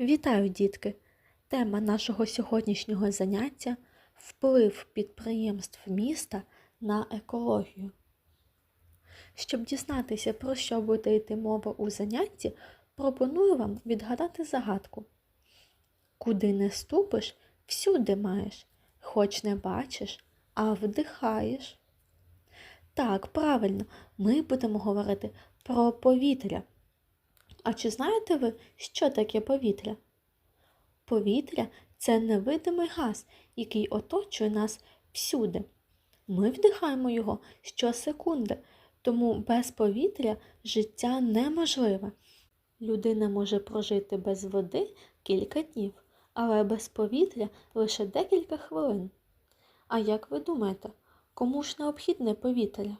Вітаю, дітки! Тема нашого сьогоднішнього заняття вплив підприємств міста на екологію. Щоб дізнатися, про що буде йти мова у занятті, пропоную вам відгадати загадку. Куди не ступиш, всюди маєш, хоч не бачиш, а вдихаєш. Так, правильно, ми будемо говорити про повітря. А чи знаєте ви, що таке повітря? Повітря це невидимий газ, який оточує нас всюди. Ми вдихаємо його щосекунди, тому без повітря життя неможливе. Людина може прожити без води кілька днів, але без повітря лише декілька хвилин. А як ви думаєте, кому ж необхідне повітря?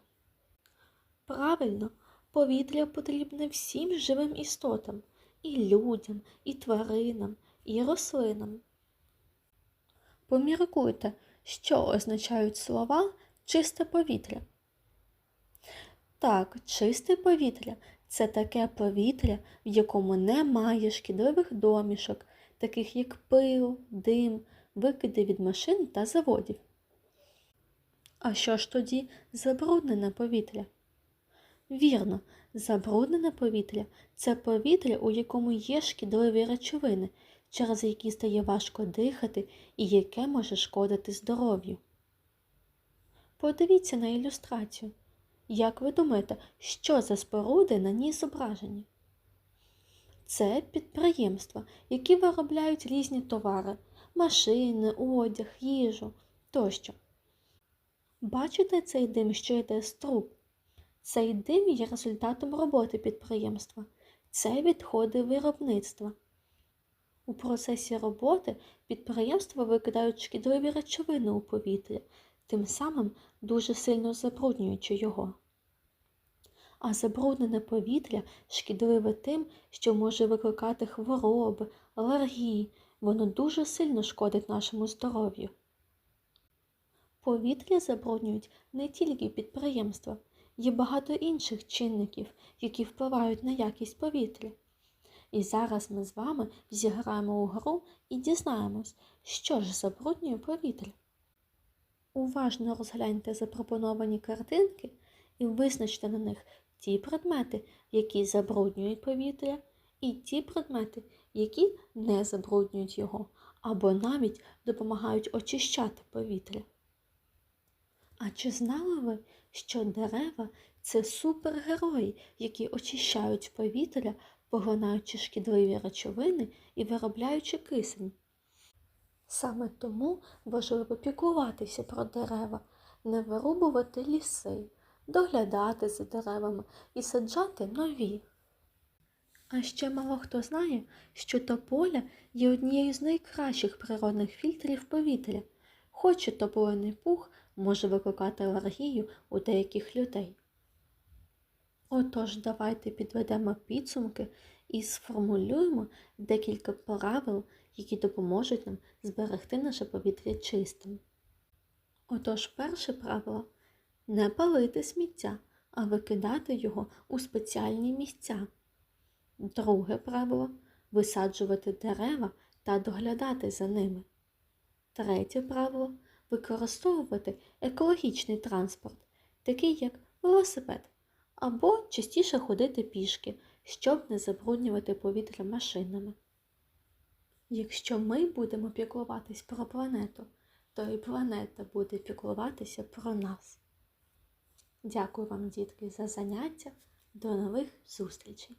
Правильно, повітря потрібне всім живим істотам, і людям, і тваринам, і рослинам. Поміркуйте, що означають слова чисте повітря. Так, чисте повітря це таке повітря, в якому немає шкідливих домішок, таких як пил, дим, викиди від машин та заводів. А що ж тоді забруднене повітря? Вірно, забруднене повітря це повітря, у якому є шкідливі речовини, через які стає важко дихати і яке може шкодити здоров'ю. Подивіться на ілюстрацію. Як ви думаєте, що за споруди на ній зображені? Це підприємства, які виробляють різні товари, машини, одяг, їжу тощо. Бачите цей дим, що йде з труб? Цей дим є результатом роботи підприємства. Це відходи виробництва. У процесі роботи підприємства викидають шкідливі речовини у повітря, тим самим дуже сильно забруднюючи його. А забруднене повітря шкідливе тим, що може викликати хвороби, алергії, воно дуже сильно шкодить нашому здоров'ю. Повітря забруднюють не тільки підприємства, є багато інших чинників, які впливають на якість повітря. І зараз ми з вами зіграємо у гру і дізнаємось, що ж забруднює повітря. Уважно розгляньте запропоновані картинки і визначте на них ті предмети, які забруднюють повітря, і ті предмети, які не забруднюють його, або навіть допомагають очищати повітря. А чи знали ви, що дерева це супергерої, які очищають повітря, поглинаючи шкідливі речовини і виробляючи кисень? Саме тому важливо піклуватися про дерева, не вирубувати ліси, доглядати за деревами і саджати нові. А ще мало хто знає, що тополя є однією з найкращих природних фільтрів повітря, хоч і тополиний пух може викликати алергію у деяких людей. Отож, давайте підведемо підсумки і сформулюємо декілька правил, які допоможуть нам зберегти наше повітря чистим. Отож, перше правило не палити сміття, а викидати його у спеціальні місця. Друге правило висаджувати дерева та доглядати за ними. Третє правило використовувати екологічний транспорт, такий як велосипед, або частіше ходити пішки, щоб не забруднювати повітря машинами. Якщо ми будемо піклуватись про планету, то і планета буде піклуватися про нас. Дякую вам, дітки, за заняття. До нових зустрічей!